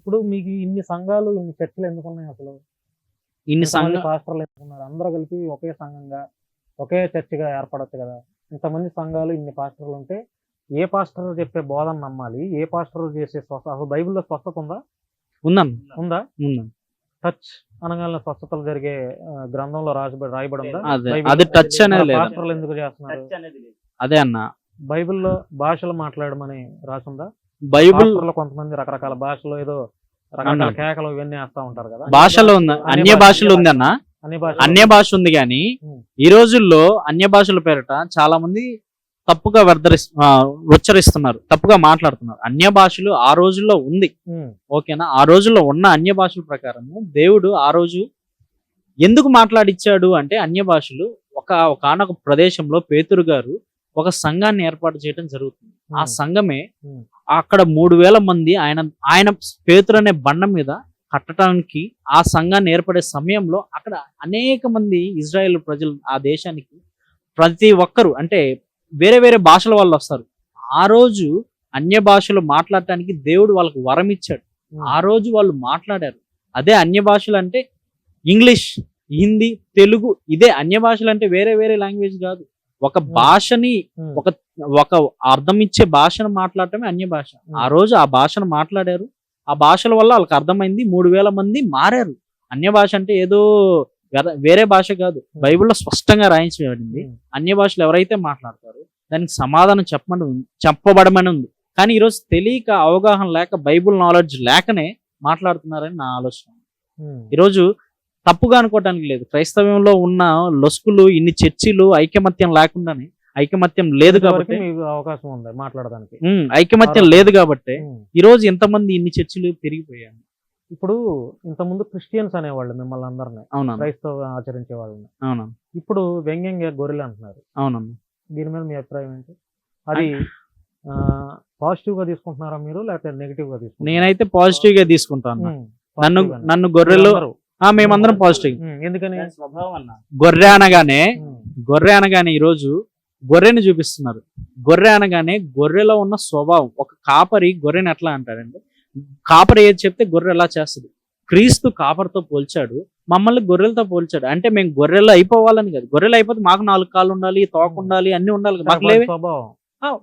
ఇప్పుడు మీకు ఇన్ని సంఘాలు ఇన్ని చర్చలు ఎందుకు ఉన్నాయి అసలు? ఇన్ని ఇంతమంది సంఘ పాస్టర్లు ఎందుకు ఉన్నారు అందరూ కలిపి ఒకే సంఘంగా ఒకే చర్చిగా ఏర్పడచ్చు కదా. ఇంతమంది సంఘాలు ఇన్ని పాస్టర్లు ఉంటే ఏ పాస్టర్ చెప్పే బోధన నమ్మాలి? ఏ పాస్టర్ చేసే స్వస్థ అసలు బైబిల్లో స్వస్థత ఉందా? ఉందన్న ఉందా? ఉందన్న టచ్ అనగానే స్వస్థతలు జరిగే గ్రంథంలో రాయబడి రాయబడి ఉందా? అదే. టచ్ అనేది లేదు. పాస్టర్లు ఎందుకు చేస్తున్నారు? అదే అన్న. బైబిల్లో భాషలు మాట్లాడమని రాసుందా? బైబుల్ కొంతమంది రకరకాల భాషలు ఏదో రకరకాల. కేకలు ఇవన్నీ వేస్తా ఉంటారు కదా. భాషలో ఉంది అన్య భాషలు ఉంది అన్న అన్య భాష ఉంది కానీ. ఈ రోజుల్లో అన్య భాషల పేరిట చాలా మంది తప్పుగా వర్ధరిస్ ఆ, ఉచ్చరిస్తున్నారు తప్పుగా మాట్లాడుతున్నారు. అన్య భాషలు ఆ రోజుల్లో ఉంది. ఓకేనా? ఆ రోజుల్లో ఉన్న అన్య భాషల ప్రకారము దేవుడు ఆ రోజు ఎందుకు మాట్లాడిచ్చాడు అంటే అన్య భాషలు ఒక ఒకనొక ప్రదేశంలో పేతురు గారు ఒక సంఘాన్ని ఏర్పాటు చేయడం జరుగుతుంది. ఆ సంఘమే. అక్కడ మూడు వేల మంది ఆయన ఆయన పేతురు అనే బండ మీద కట్టడానికి ఆ సంఘాన్ని ఏర్పడే సమయంలో అక్కడ అనేక మంది ఇజ్రాయెల్ ప్రజలు ఆ దేశానికి ప్రతి ఒక్కరు అంటే వేరే వేరే భాషల వాళ్ళు వస్తారు. ఆ రోజు అన్య భాషలు మాట్లాడటానికి దేవుడు వాళ్ళకు వరం ఇచ్చాడు. ఆ రోజు వాళ్ళు మాట్లాడారు. అదే అన్య భాషలు అంటే ఇంగ్లీష్ హిందీ తెలుగు ఇదే అన్య భాషలు అంటే వేరే వేరే లాంగ్వేజ్ కాదు. ఒక భాషని ఒక ఒక అర్థం ఇచ్చే భాషను మాట్లాడటమే అన్య భాష. ఆ రోజు ఆ భాషను మాట్లాడారు. ఆ భాషల వల్ల వాళ్ళకి అర్థమైంది మూడు వేల మంది మారారు. అన్య భాష అంటే ఏదో వేర- భాష కాదు. బైబిల్లో స్పష్టంగా రాయించబడింది. అన్య భాషలు ఎవరైతే మాట్లాడతారో దానికి సమాధానం చెప్పమని చెప్పబడమని ఉంది. కానీ ఈరోజు తెలియక అవగాహన లేక బైబిల్ నాలెడ్జ్ లేకనే మాట్లాడుతున్నారని నా ఆలోచన. ఈరోజు తప్పుగా అనుకోవడానికి లేదు. క్రైస్తవ్యంలో ఉన్న లొసుకులు ఇన్ని చర్చిలు ఐకమత్యం లేకుండానే ఐకమత్యం లేదు కాబట్టి మీకు అవకాశం ఉంది మాట్లాడడానికి. ఐకమత్యం లేదు కాబట్టి. ఈ రోజు ఎంతమంది ఇన్ని చర్చిలు పెరిగిపోయాయి ఇప్పుడు ఇంతకుముందు క్రిస్టియన్స్ అనేవాళ్ళు మిమ్మల్ని అందరినీ అవునా క్రైస్తవ ఆచరించే వాళ్ళని. అవునా ఇప్పుడు వ్యంగ్యంగా గొర్రెలు అంటున్నారు. అవునమ్మా దీని మీద మీ అభిప్రాయం ఏంటి? అది పాజిటివ్గా తీసుకుంటున్నారా మీరు లేకపోతే నెగిటివ్గా తీసుకుంటున్నారా? నేనైతే పాజిటివ్గా తీసుకుంటాను నన్ను. నన్ను గొర్రెలు మేమందరం పాజిటివ్ ఎందుకని? గొర్రె అనగానే గొర్రె అనగానే ఈ రోజు గొర్రెని చూపిస్తున్నారు. గొర్రె అనగానే గొర్రెలో ఉన్న స్వభావం ఒక కాపరి గొర్రెని ఎట్లా అంటారంటే కాపరి ఏది చెప్తే గొర్రె ఎలా చేస్తుంది. క్రీస్తు కాపరితో పోల్చాడు మమ్మల్ని గొర్రెలతో పోల్చాడు. అంటే మేము గొర్రెలు అయిపోవాలని కాదు. గొర్రెలు అయిపోతే మాకు నాలుగు కాళ్ళు ఉండాలి తోక ఉండాలి అన్ని ఉండాలి కదా. మాకు లేవే.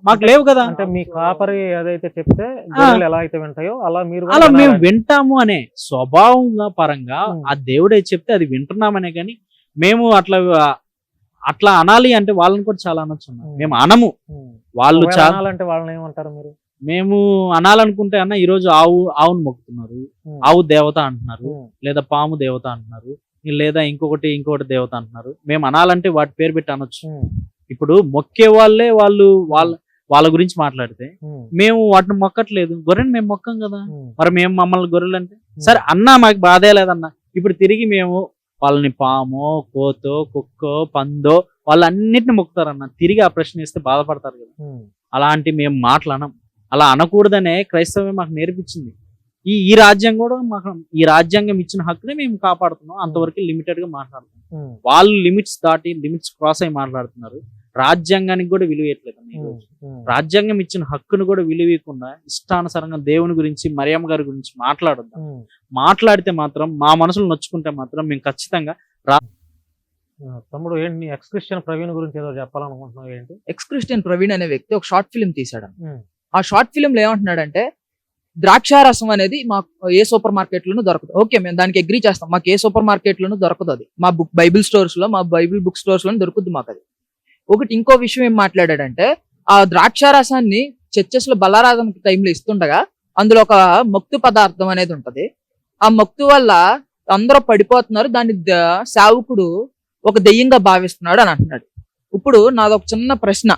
మాకు లేవు కదా అంటే మీ కాపరి ఏదైతే చెప్తే గొర్రెలు ఎలా అయితే వింటాయో అలా మీరు అలా మేము. వింటాము అనే స్వభావంగా పరంగా. ఆ దేవుడే చెప్తే అది వింటున్నామనే కానీ మేము అట్లా అట్లా అనాలి అంటే వాళ్ళని కూడా చాలా అనొచ్చు. మేము అనము. వాళ్ళు ఒకవేళ చా అనాలంటే వాళ్ళని ఏమంటారు మీరు మేము అనాలనుకుంటే అన్న ఈ రోజు ఆవు ఆవును మొక్కుతున్నారు. ఆవు దేవత అంటున్నారు. లేదా పాము దేవత అంటున్నారు లేదా ఇంకొకటి ఇంకొకటి దేవత అంటున్నారు మేము అనాలంటే వాటి పేరు పెట్టి అనొచ్చు. ఇప్పుడు మొక్కే వాళ్ళే వాళ్ళు వాళ్ళ వాళ్ళ గురించి మాట్లాడితే. మేము వాటిని మొక్కట్లేదు. గొర్రెని మేము మొక్కం కదా. మరి మేము మమ్మల్ని గొర్రెలు అంటే సరే అన్నా మాకు బాధే లేదన్నా. ఇప్పుడు తిరిగి మేము వాళ్ళని పామో కోతో కుక్కో పందో వాళ్ళన్నిటిని మొక్కుతారన్న. తిరిగి ఆ ప్రశ్న ఇస్తే బాధపడతారు కదా. అలాంటి మేము మాట్లాడం అలా అనకూడదనే క్రైస్తవం మాకు నేర్పించింది. ఈ ఈ రాజ్యం కూడా మాకు ఈ రాజ్యాంగం ఇచ్చిన హక్కునే మేము కాపాడుతున్నాం. అంతవరకు లిమిటెడ్గా మాట్లాడుతున్నాం. వాళ్ళు లిమిట్స్ దాటి లిమిట్స్ క్రాస్ అయి మాట్లాడుతున్నారు. రాజ్యాంగానికి కూడా విలువ ఇవ్వట్లేదు. రాజ్యాంగం ఇచ్చిన హక్కును కూడా విలువ ఇవ్వకుండా ఇష్టానుసారంగా దేవుని గురించి మరియమ్మ గారి గురించి మాట్లాడొద్దాం. మాట్లాడితే మాత్రం మా మనసులు నొచ్చుకుంటే మాత్రం మేము ఖచ్చితంగా ఆ, తమ్ముడు ఏంటి ఎక్స్ క్రిస్టియన్ ప్రవీణ్ గురించి ఏదో చెప్పాలనుకుంటున్నావు ఏంటి? ఎక్స్ క్రిస్టియన్ ప్రవీణ్ అనే వ్యక్తి ఒక షార్ట్ ఫిల్మ్ తీశాడు. ఆ షార్ట్ ఫిల్మ్లో ఏమంటున్నాడంటే ద్రాక్షారసం అనేది మాకు ఏ సూపర్ మార్కెట్ లోనూ దొరకదు. ఓకే మేము దానికి అగ్రీ చేస్తాం. మాకు ఏ సూపర్ మార్కెట్ లోనూ దొరకదు అది. మా బుక్ బైబిల్ స్టోర్స్లో మా బైబిల్ బుక్ స్టోర్స్లో దొరుకుద్ది మాకు అది. ఒకటి ఇంకో విషయం ఏం మాట్లాడాడంటే ఆ ద్రాక్షారసాన్ని చర్చస్లో బలారాధన టైంలో ఇస్తుండగా అందులో ఒక మక్తు పదార్థం అనేది ఉంటది. ఆ మక్తు వల్ల అందరూ పడిపోతున్నారు. దాన్ని సావుకుడు ఒక దెయ్యంగా భావిస్తున్నాడు అని అంటున్నాడు. ఇప్పుడు నాదొక చిన్న ప్రశ్న.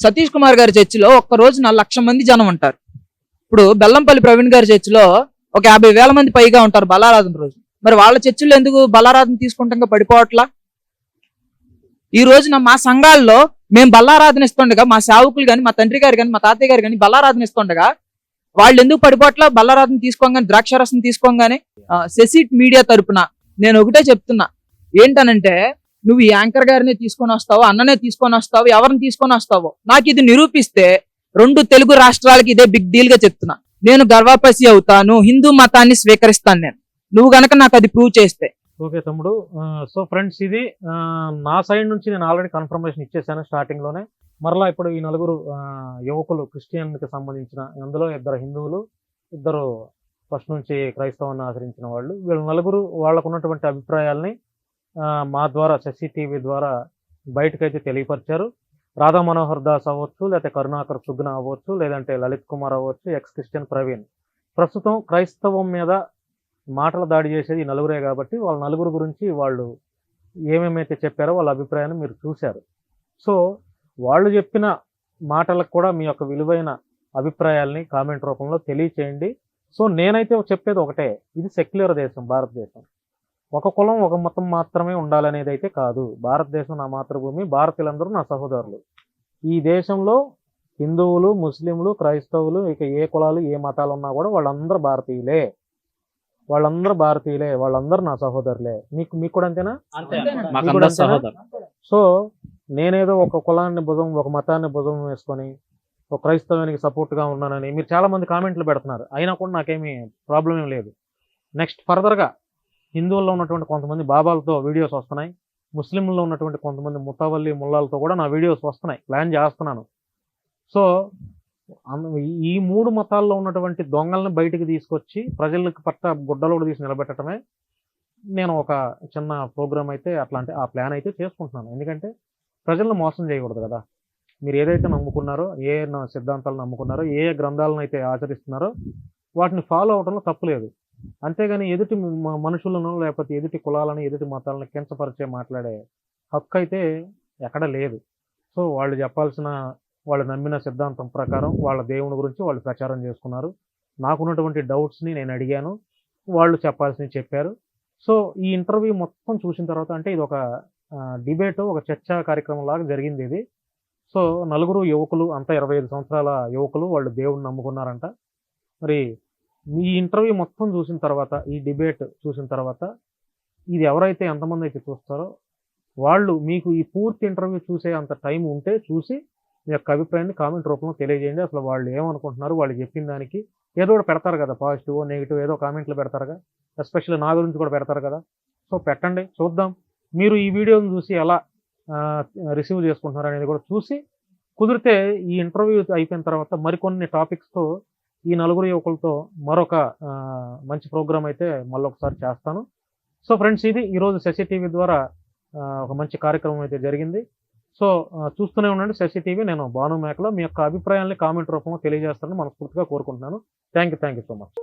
సతీష్ కుమార్ గారి చర్చిలో ఒక్క రోజున లక్ష మంది జనం ఉంటారు. ఇప్పుడు బెల్లంపల్లి ప్రవీణ్ గారి చర్చిలో ఒక యాభై వేల మంది పైగా ఉంటారు బలారాధన రోజు. మరి వాళ్ళ చర్చిలో ఎందుకు బలారాధన తీసుకుంటాం పడిపోవట్లా? ఈ రోజున మా సంఘాల్లో మేము బల్లారాధన ఇస్తుండగా మా సేవకులు కానీ మా తండ్రి గారు కానీ మా తాతయ్య గారు కానీ బల్లారాధన ఇస్తుండగా వాళ్ళు ఎందుకు పడిపోవట్లా బల్లారాధన తీసుకోగానే ద్రాక్షరసం తీసుకోగానే సెసిట్ మీడియా తరపున నేను ఒకటే చెప్తున్నా. ఏంటనంటే నువ్వు ఈ యాంకర్ గారినే తీసుకొని వస్తావు అన్ననే తీసుకొని వస్తావు ఎవరిని తీసుకొని వస్తావో? నాకు ఇది నిరూపిస్తే రెండు తెలుగు రాష్ట్రాలకి ఇదే బిగ్ డీల్గా చెప్తున్నా. నేను గర్వాపసి అవుతాను హిందూ మతాన్ని స్వీకరిస్తాను నేను. నువ్వు గనక నాకు అది ప్రూవ్ చేస్తే ఓకే తమ్ముడు. సో ఫ్రెండ్స్ ఇది నా సైడ్ నుంచి నేను ఆల్రెడీ కన్ఫర్మేషన్ ఇచ్చేసాను స్టార్టింగ్లోనే. మరలా ఇప్పుడు ఈ నలుగురు యువకులు క్రిస్టియన్కి సంబంధించిన అందులో ఇద్దరు హిందువులు ఇద్దరు ఫస్ట్ నుంచి క్రైస్తవాన్ని ఆచరించిన వాళ్ళు. వీళ్ళ నలుగురు వాళ్ళకు ఉన్నటువంటి అభిప్రాయాల్ని మా ద్వారా శశి టీవీ ద్వారా బయటకైతే తెలియపరిచారు. రాధా మనోహర్ దాస్ అవ్వచ్చు లేకపోతే కరుణాకర్ సుగ్న అవ్వచ్చు లేదంటే లలిత్ కుమార్ అవ్వచ్చు ఎక్స్ క్రిస్టియన్ ప్రవీణ్. ప్రస్తుతం క్రైస్తవం మీద మాటల దాడి చేసేది ఈ నలుగురే కాబట్టి వాళ్ళ నలుగురు గురించి వాళ్ళు ఏమేమైతే చెప్పారో వాళ్ళ అభిప్రాయాన్ని మీరు చూశారు. సో వాళ్ళు చెప్పిన మాటలకు కూడా మీ యొక్క విలువైన అభిప్రాయాల్ని కామెంట్ రూపంలో తెలియచేయండి. సో నేనైతే చెప్పేది ఒకటే. ఇది సెక్యులర్ దేశం భారతదేశం. ఒక కులం ఒక మతం మాత్రమే ఉండాలనేది అయితే కాదు. భారతదేశం నా మాతృభూమి భారతీయులందరూ నా సహోదరులు. ఈ దేశంలో హిందువులు ముస్లింలు క్రైస్తవులు ఇక ఏ కులాలు ఏ మతాలు ఉన్నా కూడా వాళ్ళందరూ భారతీయులే. వాళ్ళందరూ భారతీయులే వాళ్ళందరూ నా సహోదరులే. మీకు మీకు కూడా అంతేనా? సో నేనేదో ఒక కులాన్ని భుజం ఒక మతాన్ని భుజం వేసుకొని ఒక క్రైస్తవానికి support గా ఉన్నానని మీరు చాలా మంది కామెంట్లు పెడుతున్నారు. అయినా కూడా నాకేమీ ప్రాబ్లం ఏం లేదు. నెక్స్ట్ ఫర్దర్గా హిందువుల్లో ఉన్నటువంటి కొంతమంది బాబాలతో వీడియోస్ వస్తున్నాయి. ముస్లింల్లో ఉన్నటువంటి కొంతమంది ముతావల్లి ముల్లాలతో కూడా నా వీడియోస్ వస్తున్నాయి. ప్లాన్ చేస్తున్నాను. సో ఈ మూడు మతాల్లో ఉన్నటువంటి దొంగల్ని బయటికి తీసుకొచ్చి ప్రజలకు పట్ట గుడ్డలోడు తీసి నిలబెట్టడమే నేను ఒక చిన్న ప్రోగ్రామ్ అయితే అట్లాంటి ఆ ప్లాన్ అయితే చేసుకుంటున్నాను. ఎందుకంటే ప్రజలను మోసం చేయకూడదు కదా. మీరు ఏదైతే నమ్ముకున్నారో ఏ నా సిద్ధాంతాలు నమ్ముకున్నారో ఏ గ్రంథాలను అయితే ఆచరిస్తున్నారో వాటిని ఫాలో అవడంలో తప్పులేదు అంతేగాని ఎదుటి మ- మనుషులను లేకపోతే ఎదుటి కులాలను ఎదుటి మతాలను కించపరిచే మాట్లాడే హక్కు అయితే ఎక్కడ లేదు. సో వాళ్ళు చెప్పాల్సిన వాళ్ళు నమ్మిన సిద్ధాంతం ప్రకారం వాళ్ళ దేవుని గురించి వాళ్ళు ప్రచారం చేసుకున్నారు. నాకున్నటువంటి డౌట్స్ని నేను అడిగాను. వాళ్ళు చెప్పాల్సినవి చెప్పారు. సో ఈ ఇంటర్వ్యూ మొత్తం చూసిన తర్వాత అంటే ఇది ఒక డిబేట్ ఒక చర్చా కార్యక్రమం లాగా జరిగింది ఇది. సో నలుగురు యువకులు అంతా ఇరవై ఐదు సంవత్సరాల యువకులు వాళ్ళు దేవుడిని నమ్ముకున్నారంట. మరి ఈ ఇంటర్వ్యూ మొత్తం చూసిన తర్వాత ఈ డిబేట్ చూసిన తర్వాత ఇది ఎవరైతే ఎంతమంది అయితే చూస్తారో వాళ్ళు మీకు ఈ పూర్తి ఇంటర్వ్యూ చూసే అంత టైం ఉంటే చూసి మీ యొక్క అభిప్రాయాన్ని కామెంట్ రూపంలో తెలియజేయండి. అసలు వాళ్ళు ఏమనుకుంటున్నారు? వాళ్ళు చెప్పిన దానికి ఏదో ఒకటి పెడతారు కదా పాజిటివ్ నెగిటివ్ ఏదో కామెంట్లు పెడతారుగా ఎస్పెషల్లీ నా గురించి కూడా పెడతారు కదా. సో పెట్టండి చూద్దాం. మీరు ఈ వీడియోని చూసి ఎలా రిసీవ్ చేసుకుంటున్నారు అనేది కూడా చూసి కుదిరితే ఈ ఇంటర్వ్యూ అయిపోయిన తర్వాత మరికొన్ని టాపిక్స్తో ఈ నలుగురు యువకులతో మరొక మంచి ప్రోగ్రామ్ అయితే మళ్ళీ ఒకసారి చేస్తాను. సో ఫ్రెండ్స్ ఇది ఈరోజు శశి టీవీ ద్వారా ఒక మంచి కార్యక్రమం అయితే జరిగింది. సో చూస్తూనే ఉండండి శశి టీవీ. నేను భాను మేకలో మీ యొక్క అభిప్రాయాల్ని కామెంట్ రూపంలో తెలియజేస్తానని మనస్ఫూర్తిగా కోరుకుంటున్నాను. Thank you thank you so much.